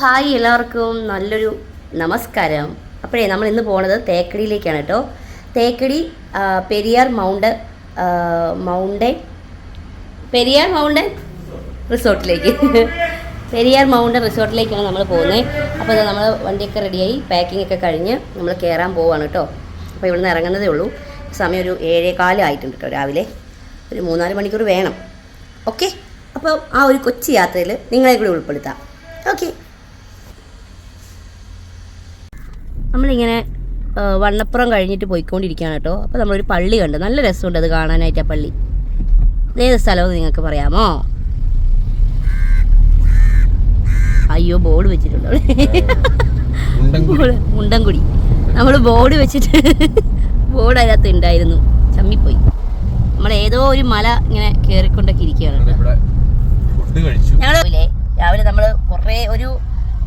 Hi എല്ലാവർക്കും നല്ലൊരു നമസ്കാരം. അപ്പോഴേ നമ്മൾ ഇന്ന് പോണത് തേക്കടിയിലേക്കാണ് കേട്ടോ. Thekkady Periyar mount mountain Periyar mountain റിസോർട്ടിലേക്ക്. Periyar mountain റിസോർട്ടിലേക്കാണ് നമ്മൾ പോകുന്നത്. അപ്പോൾ ഇത് നമ്മൾ വണ്ടിയൊക്കെ റെഡിയായി പാക്കിംഗ് ഒക്കെ കഴിഞ്ഞ് നമ്മൾ കയറാൻ പോവാണ് കേട്ടോ. അപ്പോൾ ഇവിടുന്ന് ഇറങ്ങുന്നതേ ഉള്ളൂ. സമയം ഒരു ഏഴേകാലം ആയിട്ടുണ്ട് കേട്ടോ രാവിലെ. ഒരു മൂന്നാൽ മണിക്കൂർ വേണം. ഓക്കെ? അപ്പോൾ ആ ഒരു കൊച്ചു യാത്രയിൽ നിങ്ങളെ കൂടി ഉൾപ്പെടുത്താം. ഓക്കെ? നമ്മളിങ്ങനെ വണ്ണപ്പുറം കഴിഞ്ഞിട്ട് പോയിക്കൊണ്ടിരിക്കുകയാണ് കേട്ടോ. അപ്പോൾ നമ്മളൊരു പള്ളി കണ്ട് നല്ല രസമുണ്ട് അത് കാണാനായിട്ട് ആ പള്ളി. ഏത് സ്ഥലമെന്ന് നിങ്ങൾക്ക് പറയാമോ? അയ്യോ ബോർഡ് വെച്ചിട്ടുണ്ട്. മുണ്ടൻകുടി. നമ്മൾ ബോർഡ് വെച്ചിട്ട് ബോർഡ് അതിനകത്ത് ഉണ്ടായിരുന്നു. ചമ്മിപ്പോയി. നമ്മൾ ഏതോ ഒരു മല ഇങ്ങനെ കയറിക്കൊണ്ടൊക്കെ ഇരിക്കുകയാണ് രാവിലെ രാവിലെ നമ്മൾ കുറേ ഒരു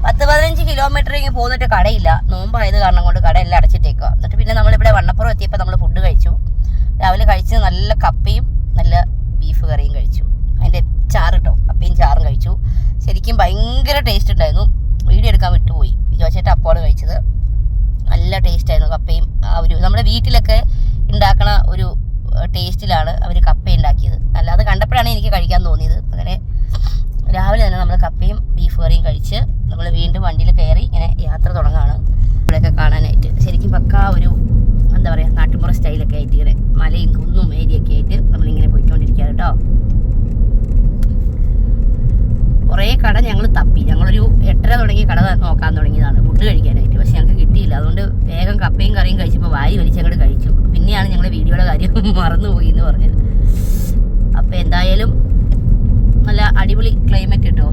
പത്ത് പതിനഞ്ച് കിലോമീറ്റർ ഇങ്ങനെ പോന്നിട്ട് കടയില്ല. നോമ്പായത് കാരണം കൊണ്ട് കടയെല്ലാം അടച്ചിട്ടേക്കുക എന്നിട്ട് പിന്നെ നമ്മളിവിടെ വണ്ണപ്പുറം എത്തിയപ്പോൾ നമ്മൾ ഫുഡ് കഴിച്ചു. രാവിലെ കഴിച്ച് നല്ല കപ്പയും നല്ല ബീഫ് കറിയും കഴിച്ചു. അതിന്റെ ചാറ് കേട്ടോ കപ്പയും ചാറും കഴിച്ചു. ശരിക്കും ഭയങ്കര ടേസ്റ്റ് ഉണ്ടായിരുന്നു. വീഡിയോ എടുക്കാൻ വിട്ടുപോയി. വിജോച്ചേട്ട അപ്പോൾ കഴിച്ചത്. നല്ല ടേസ്റ്റ് ആയിരുന്നു കപ്പയും ആ ഒരു നമ്മുടെ വീട്ടിലൊക്കെ ഉണ്ടാക്കണ ഒരു ടേസ്റ്റിലാണ് അവർ കപ്പ ഉണ്ടാക്കിയത്. അല്ലാതെ കണ്ടപ്പോഴാണ് എനിക്ക് കഴിക്കാൻ തോന്നിയത്. അങ്ങനെ രാവിലെ തന്നെ നമ്മൾ കപ്പയും ബീഫ് കറിയും കഴിച്ച് വീണ്ടും വണ്ടിയിൽ കയറി ഇങ്ങനെ യാത്ര തുടങ്ങുകയാണ് ഇവിടെയൊക്കെ കാണാനായിട്ട്. ശരിക്കും പക്കാ ഒരു എന്താ പറയുക നാട്ടുമ്പുറ സ്റ്റൈലൊക്കെ ആയിട്ട് ഇങ്ങനെ മലയും കുന്നും ഏരിയൊക്കെ ആയിട്ട് നമ്മളിങ്ങനെ പോയിക്കൊണ്ടിരിക്കുക കേട്ടോ. കുറേ കട ഞങ്ങൾ തപ്പി. ഞങ്ങളൊരു എട്ടര തുടങ്ങി കട നോക്കാൻ തുടങ്ങിയതാണ്. ഫുഡ് കഴിക്കാനായിട്ട്. പക്ഷെ ഞങ്ങൾക്ക് കിട്ടിയില്ല. അതുകൊണ്ട് വേഗം കപ്പയും കറിയും കഴിച്ചപ്പോൾ വാരി വലിച്ച് അങ്ങോട്ട് കഴിച്ചു. പിന്നെയാണ് ഞങ്ങൾ വീഡിയോയുടെ കാര്യം മറന്നുപോയി എന്ന് പറഞ്ഞത്. അപ്പോൾ എന്തായാലും നല്ല അടിപൊളി ക്ലൈമറ്റ് കിട്ടുമോ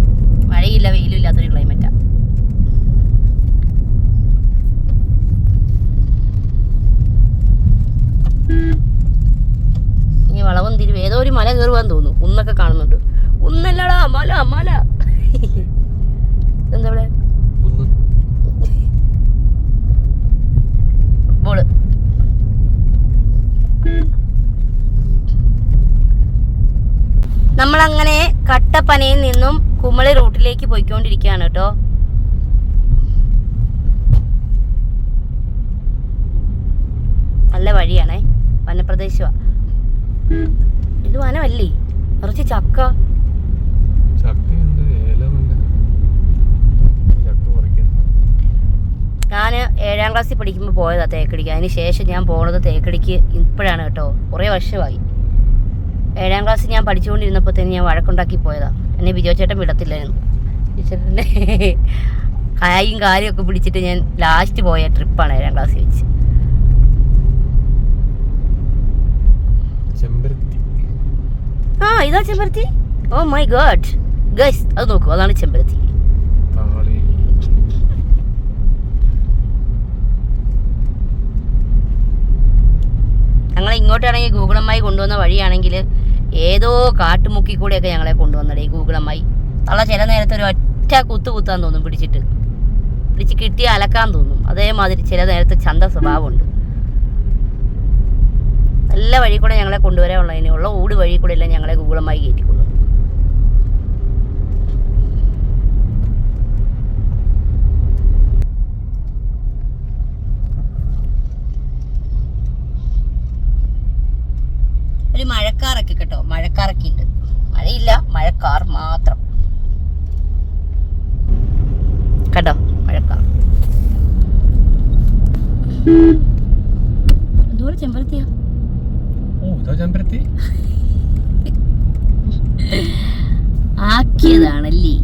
മഴയില്ല വെയിലും ഇല്ലാത്തൊരു ക്ലൈമറ്റാണ് കുന്നൊക്കെ കാണുന്നുണ്ട്. ഒന്നല്ലടാ മല മല എന്താ പറയാ ബോൾ. നമ്മളങ്ങനെ കട്ടപ്പനയിൽ നിന്നും കുമളി റൂട്ടിലേക്ക് പോയിക്കൊണ്ടിരിക്കുകയാണ് കേട്ടോ. നല്ല വഴിയാണേ വനപ്രദേശമാണ് ഇത് വനമല്ലേ? കുറച്ച് ചക്ക. ഞാൻ ഏഴാം ക്ലാസ്സിൽ പഠിക്കുമ്പോൾ പോയതാണ് തേക്കടിക്ക് അതിന് ശേഷം ഞാൻ പോണത് തേക്കടിക്ക് ഇപ്പോഴാണ് കേട്ടോ. കുറേ വർഷമായി. ഏഴാം ക്ലാസ്സിൽ ഞാൻ പഠിച്ചുകൊണ്ടിരുന്നപ്പോൾ തന്നെ ഞാൻ വഴക്കുണ്ടാക്കി പോയതാ. എന്നെ ബിജോ ചേട്ടൻ വിടത്തില്ലായിരുന്നു. ചേട്ടന്റെ കായും കാര്യമൊക്കെ പിടിച്ചിട്ട് ഞാൻ ലാസ്റ്റ് പോയ ട്രിപ്പാണ് ഏഴാം ക്ലാസ്സിൽ വെച്ച് ചെമ്പരത്തി ആ ഇതാ ചെമ്പരത്തി. ഓ മൈ ഗോഡ് ഗൈസ് അത് നോക്കൂ അതാണ് ചെമ്പരത്തി. ഞങ്ങൾ ഇങ്ങോട്ടാണെങ്കിൽ ഗൂഗിളമ്മായി കൊണ്ടുവന്ന വഴിയാണെങ്കിൽ ഏതോ കാട്ടുമുക്കി കൂടെയൊക്കെ ഞങ്ങളെ കൊണ്ടുവന്നടേ ഈ ഗൂഗിളമ്മായി. തള്ള ചില നേരത്തെ ഒരു ഒറ്റ കുത്തു കുത്താൻ തോന്നും പിടിച്ചിട്ട്. പിടിച്ച് കിട്ടി അലക്കാൻ തോന്നും. അതേമാതിരി ചില നേരത്തെ ചന്ത സ്വഭാവമുണ്ട്. നല്ല വഴി കൂടെ ഞങ്ങളെ കൊണ്ടുവരാനുള്ളതിനെ ഉള്ള. ഊട് വഴി കൂടെ എല്ലാം ഞങ്ങളെ ഗൂഗിളുമായി കയറ്റിക്കൊണ്ടു. ഒരു മഴക്കാറൊക്കെ കേട്ടോ. മഴക്കാറൊക്കെ ഉണ്ട് മഴയില്ല മഴക്കാർ മാത്രം. കേട്ടോ മഴക്കാർ എന്തോരം ചെമ്പരത്തിയാ ഓ ഇതാ ചെമ്പരത്തി ആക്കിയതാണല്ലേ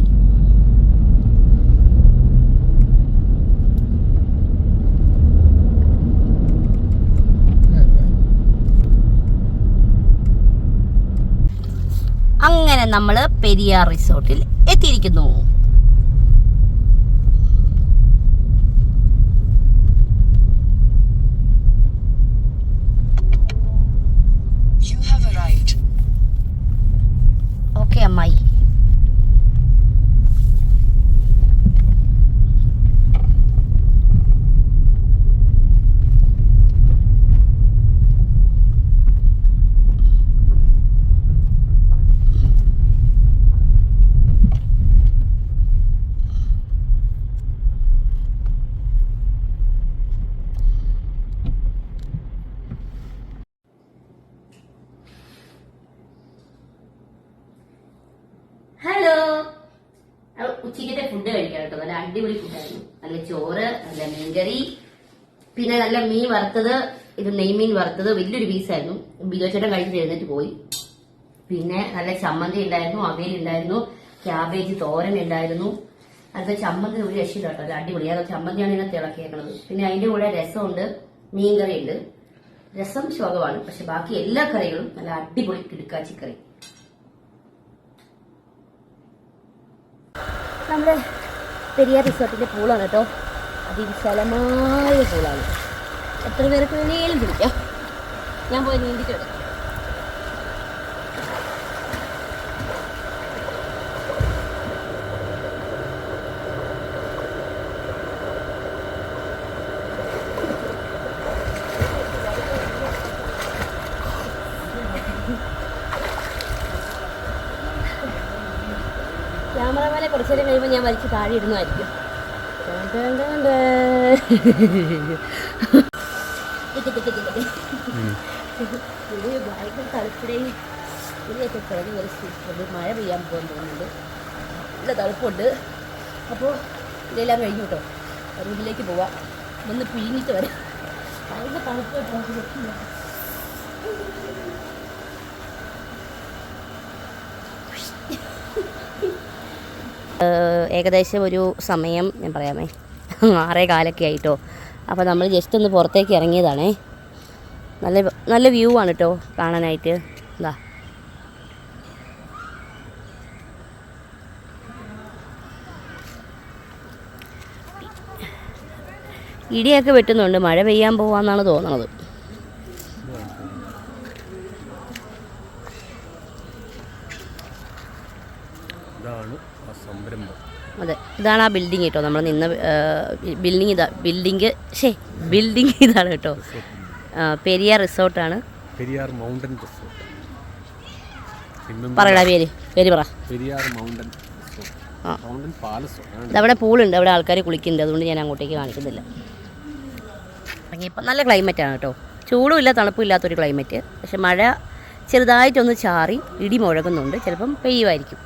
അങ്ങനെ നമ്മൾ പെരിയാർ റിസോർട്ടിൽ എത്തിയിരിക്കുന്നു. ഫുഡ് കഴിക്കാം കേട്ടോ. നല്ല അടിപൊളി ഫുഡായിരുന്നു നല്ല ചോറ് നല്ല മീൻകറി പിന്നെ നല്ല മീൻ വറുത്തത് ഇത് നെയ്മീൻ വറുത്തത് വലിയൊരു പീസായിരുന്നു ബിജോച്ചേട്ടൻ കഴിച്ചിട്ട് എഴുന്നേറ്റ് പോയി. പിന്നെ നല്ല ചമ്മന്തി ഉണ്ടായിരുന്നു അവയിൽ ഉണ്ടായിരുന്നു ക്യാബേജ് തോരൻ ഉണ്ടായിരുന്നു. അത് ചമ്മന്തി ഒരു രക്ഷയില്ല കേട്ടോ. അടിപൊളി. അത് ചമ്മന്തിയാണ് ഇങ്ങനെ തിളക്കിയേക്കുന്നത് പിന്നെ അതിന്റെ കൂടെ രസമുണ്ട് മീൻകറി ഉണ്ട് രസം ശോകമാണ്. പക്ഷെ ബാക്കി എല്ലാ കറികളും നല്ല അടിപൊളി കിടുക്കാച്ചി നമ്മുടെ പെരിയാർ റിസോർട്ടിന്റെ പൂളാണ് കേട്ടോ. അതിവിശാലമായ പൂളാണ്. എത്ര പേർക്ക് വേണേലും പിടിക്കാം ഞാൻ പോയി നീന്തിട്ട് വരാം ക്യാമറമാനെ കുറച്ചു നേരം കഴിയുമ്പോൾ ഞാൻ വലിച്ച് താഴെ ഇടുന്നതായിരിക്കും. ഇത് ഭയങ്കര തണുപ്പിടെയും ഇതിലൊക്കെ ചെറിയ ഒരു സൂപ്പുണ്ട് മഴ പെയ്യാൻ പോകാൻ തോന്നുന്നുണ്ട്. നല്ല തണുപ്പുണ്ട്. അപ്പോൾ ഇതെല്ലാം കഴിഞ്ഞു കേട്ടോ. റൂമിലേക്ക് പോവാം. ഒന്ന് പിഴിഞ്ഞിട്ട് വരാം. ഭയങ്കര തണുപ്പ് കേട്ടോ രക്ഷയില്ല. ഏഹ് ഏകദേശം ഒരു സമയം ഞാൻ പറയാമേ ആറേ കാലൊക്കെ ആയിട്ടോ. അപ്പോൾ നമ്മൾ ജസ്റ്റ് ഒന്ന് പുറത്തേക്ക് ഇറങ്ങിയതാണേ. നല്ല നല്ല വ്യൂ ആണ് കേട്ടോ കാണാനായിട്ട്. എന്താ ഇടിയൊക്കെ വെട്ടുന്നുണ്ട്. മഴ പെയ്യാൻ പോവാന്നാണ് തോന്നണത്. ഇതാണ് ആ സംരംഭം. അതെ ഇതാണ് ആ ബിൽഡിംഗ് കേട്ടോ. നമ്മൾ നിന്ന ബിൽഡിംഗ് ഇതാ ബിൽഡിംഗ് ഷേ ബിൽഡിംഗ് ഇതാണ് കേട്ടോ. പെരിയാർ റിസോർട്ടാണ് പെരിയാർ മൗണ്ടൻ റിസോർട്ട് പറയടാ പേര് പേര് പറ. പെരിയാർ മൗണ്ടൻ. മൗണ്ടൻ പാലസ് അവിടെ പൂളുണ്ട് അവിടെ ആൾക്കാർ കുളിക്കുന്നുണ്ട്. അതുകൊണ്ട് ഞാൻ അങ്ങോട്ടേക്ക് കാണിക്കുന്നില്ല. ഇപ്പം നല്ല ക്ലൈമറ്റാണ് കേട്ടോ. ചൂടും ഇല്ല തണുപ്പും ഇല്ലാത്തൊരു ക്ലൈമറ്റ് പക്ഷെ മഴ ചെറുതായിട്ടൊന്ന് ചാറി ഇടി മുഴകുന്നുണ്ട് ചിലപ്പം പെയ്യുമായിരിക്കും.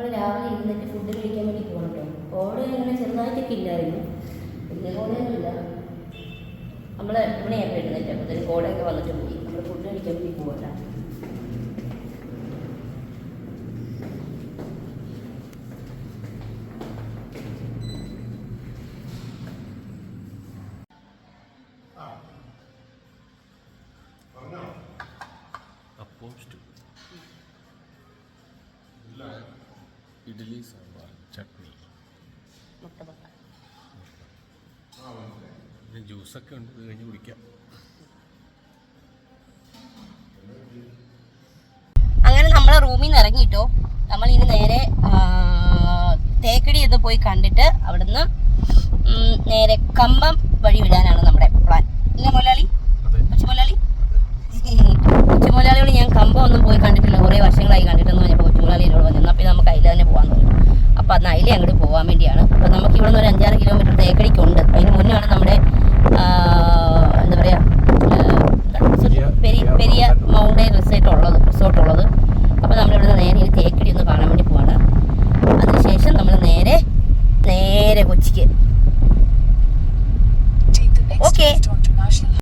നമ്മൾ രാവിലെ ഇരുന്നിട്ട് ഫുഡ് കഴിക്കാൻ വേണ്ടി പോകണം കേട്ടോ ഓടെ ഇങ്ങനെ ചെറുതായിട്ടൊക്കെ ഇല്ലായിരുന്നു. വലിയ കോടയൊന്നുമില്ല നമ്മൾ ഇവിടെയാണ് അപ്പോൾ ഇതിന് കോടയൊക്കെ വന്നിട്ട് പോയി. നമ്മൾ ഫുഡ് കഴിക്കാൻ വേണ്ടി പോകണ്ട ഇഡ്ഡലി സാമ്പാർ ചട്നി പിന്നെ ജ്യൂസൊക്കെ ഉണ്ട് ഇത് കഴിഞ്ഞ് കുടിക്കാം. അങ്ങനെ നമ്മളെ റൂമിൽ നിന്ന് ഇറങ്ങിയിട്ടോ നമ്മൾ ഇനി നേരെ തേക്കടി ഒന്ന് പോയി കണ്ടിട്ട് അവിടുന്ന് നേരെ കമ്പം വഴി വിടാനാണ് നമ്മുടെ